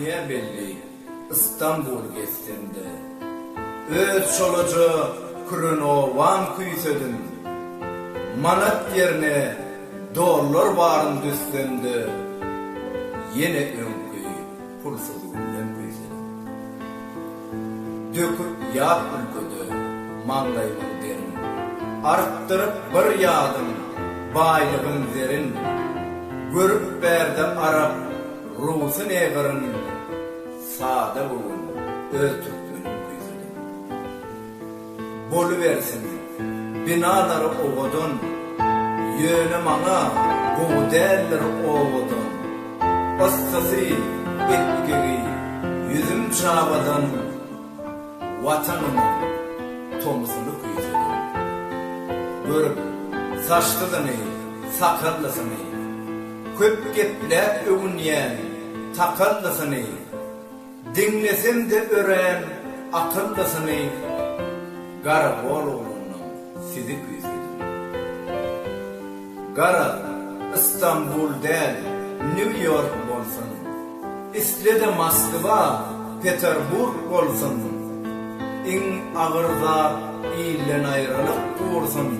Her belli? İstanbul geçsinde Öz çolucu Kürünü van küysedin Manat yerine Doğrular varın düstünde Yine önküy Pulsuz günden küysedin Döküp yağ ülküdü Manlayımın derin Arttırıp bir yağdım Baylığın zerin. Görüp berdi Arap Rusun eğirin Sade bulun Öz Türkmün küysedin Bolu versin Binaları oğudun Yönü mana Buğderler oğudun. Ostası Etgiri Yüzüm çabadan Vatanımın Tomusunu küysedin Görüp Saçlıdını Sakallısını Köp gepler övünyen Takallısını Dinlesem de ören Akıllısını Garabol oğlunun sizi küysedin. Gara İstanbul del, New York bolsun. İstede Moskva, Peterburg bolsun. İn ağırda ilen ayrılık kursun.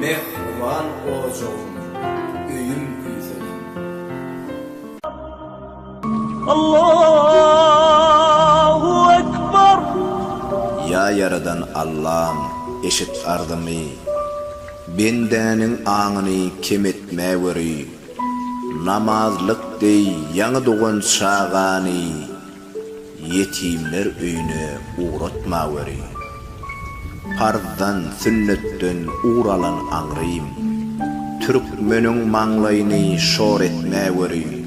Mehruban oğucuğun, Ekber. Ya yaradan Allah'ım eşit ardımı. Bendenin ağını kim etme veri Namazlık dey yanı doğan çağani Yetimler öyüne uğratma veri Pardan sünnetten uğralan anrıyım Türkmenin manglayını şor etme veri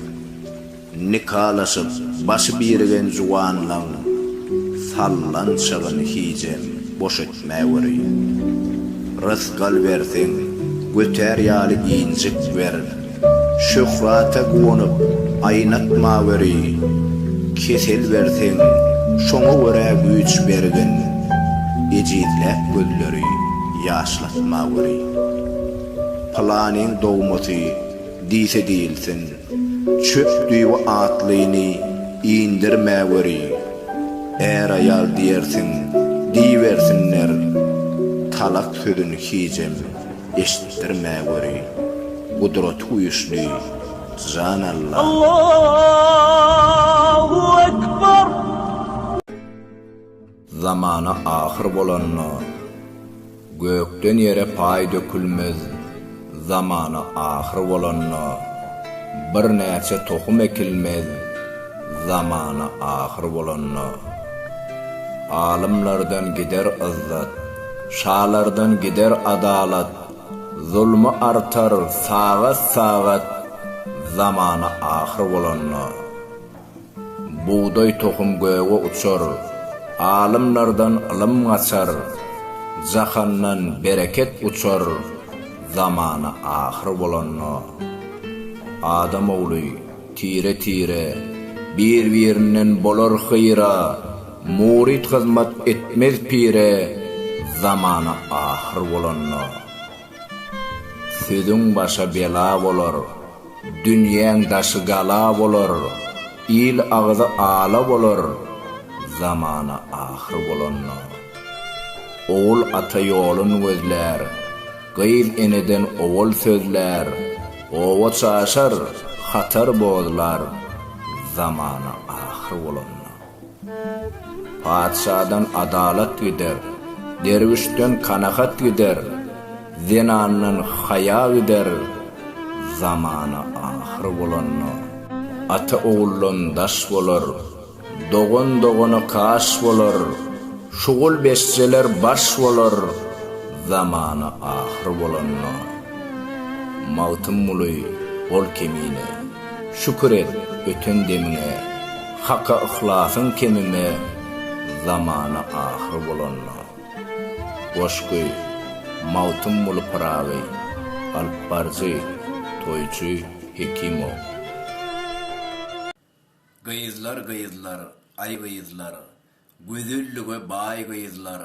Nikalaşıp başı birgen juwanlan sallan çağın hicem boş etme veri. Rızgal versin göter yali incik ver. Şöhrata guonup aynatma veri. Kesel versin şoňa göre güç bergin Ejidlep gölleri yaşlatma veri. Planin doğmutu dise değilsin Çöp düýü atlyny indirme weri Er ayal diyersin diýersinler Talak sözün hicem eşittirme weri Gudrat uyuşly Zan Allah Allahu Ekber. Zamana ahir bolanna Gökden yere pay dökülmez. Zamana ahir bolanna Bir näçe tohum ekilmez Zamana ahir bolanna Alimlardan gider izzat Şalardan gider adalat Zulmü artar sagat sagat Zamana ahir bolanna Buğday tohum göğe uçar Alimlardan ilim açar Zahannan bereket uçar Zamana ahir bolanna Adam oğlu tire tire bir birinden bolar hayra murid hizmet etmez pire zamana ahir bolanna Sözün başa bela bolar dünýäň daşı gala bolar il ağzı ala bolar zamana ahir bolanna Oğul ata yolun gözler Gıyl eneden oğul sözler Ova çaşar, hatar boğdular, zamana ahir bolanna. Padşadan adalat gider, dervişten kanakat gider, zinanın haya gider, zamana ahir bolanna. Ata oğullun daş bolar, doğun doğunu kaş bolar, şugul besçeler baş bolar, zamana ahir bolanna. Mağtım muluy ol kemine. Şükür et ötün demine. Haka ihlasın kemime. Zamana ahir bolanna Boşkuy Mağtım mulu pravi Alparcı Toyçu Hekimo Gıyızlar gıyızlar Ay gıyızlar Güzüllüge bay gıyızlar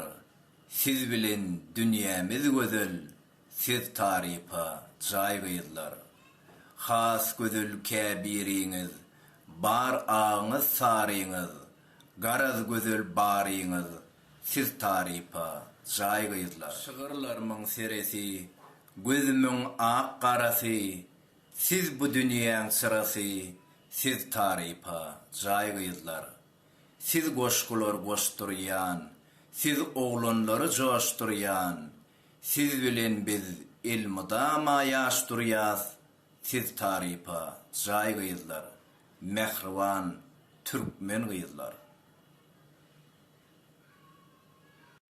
Siz bilen dünyamiz gözel Siz tarifa jay gıyızlar. Has gözül kebiriňiz bar ağınız sarıyınız, garaz gözel barıyınız, siz tarifa, jay gıyızlar. Şığırlarımın seresi, gözümün ak qarası, siz bu dünyanın sırası, siz tarifa, jay. Siz goşkular goşturyan, siz oğlanları joşturyan, siz bilen biz ilmudama yaşturyaz, siz tarifa, jay gıyızlar, mehrivan, Türkmen gıyızlar.